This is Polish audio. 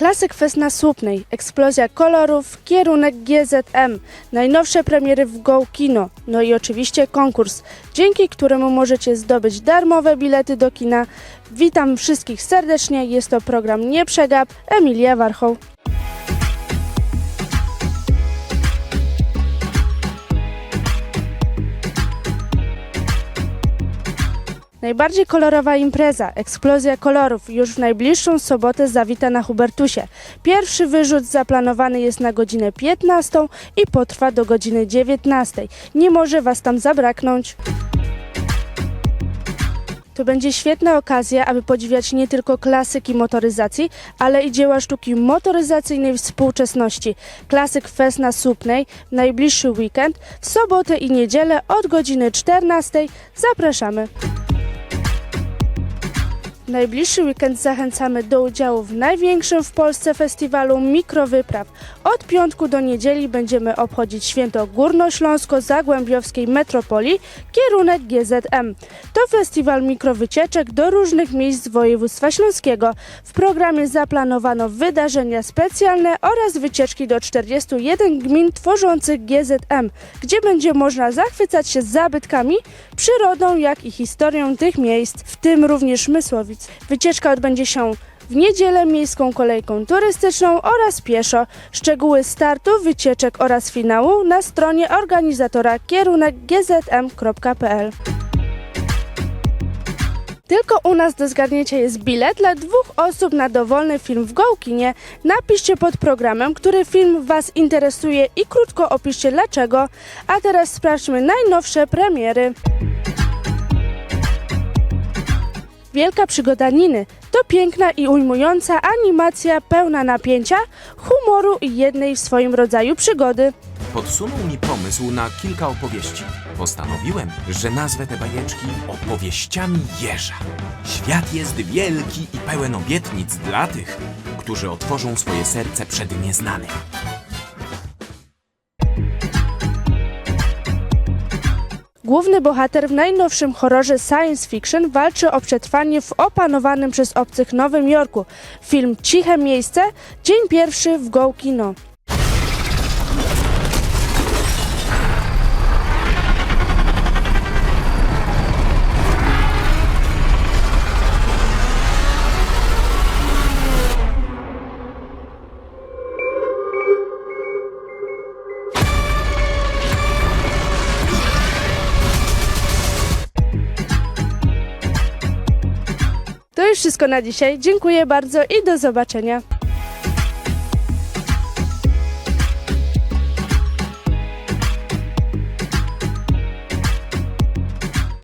Klasyk Fest na Słupnej, eksplozja kolorów, kierunek GZM, najnowsze premiery w Go Kino, no i oczywiście konkurs, dzięki któremu możecie zdobyć darmowe bilety do kina. Witam wszystkich serdecznie, jest to program Nie Przegap, Emilia Warchoł. Najbardziej kolorowa impreza, eksplozja kolorów, już w najbliższą sobotę zawita na Hubertusie. Pierwszy wyrzut zaplanowany jest na godzinę 15 i potrwa do godziny 19. Nie może Was tam zabraknąć. To będzie świetna okazja, aby podziwiać nie tylko klasyki motoryzacji, ale i dzieła sztuki motoryzacyjnej współczesności. Klasyk Fest na Słupnej w najbliższy weekend, w sobotę i niedzielę od godziny 14. Zapraszamy. Najbliższy weekend zachęcamy do udziału w największym w Polsce festiwalu mikrowypraw. Od piątku do niedzieli będziemy obchodzić święto Górnośląsko-Zagłębiowskiej Metropolii, kierunek GZM. To festiwal mikrowycieczek do różnych miejsc województwa śląskiego. W programie zaplanowano wydarzenia specjalne oraz wycieczki do 41 gmin tworzących GZM, gdzie będzie można zachwycać się zabytkami, przyrodą, jak i historią tych miejsc, w tym również Mysłowic. Wycieczka odbędzie się w niedzielę miejską kolejką turystyczną oraz pieszo. Szczegóły startu, wycieczek oraz finału na stronie organizatora kierunek gzm.pl. Tylko u nas do zgarnięcia jest bilet dla dwóch osób na dowolny film w Gołkinie. Napiszcie pod programem, który film Was interesuje i krótko opiszcie dlaczego. A teraz sprawdźmy najnowsze premiery. Wielka przygoda Niny to piękna i ujmująca animacja pełna napięcia, humoru i jednej w swoim rodzaju przygody. Podsunął mi pomysł na kilka opowieści. Postanowiłem, że nazwę te bajeczki opowieściami jeża. Świat jest wielki i pełen obietnic dla tych, którzy otworzą swoje serce przed nieznanym. Główny bohater w najnowszym horrorze science fiction walczy o przetrwanie w opanowanym przez obcych Nowym Jorku. Film Ciche Miejsce, dzień pierwszy w Go Kino. Wszystko na dzisiaj. Dziękuję bardzo i do zobaczenia.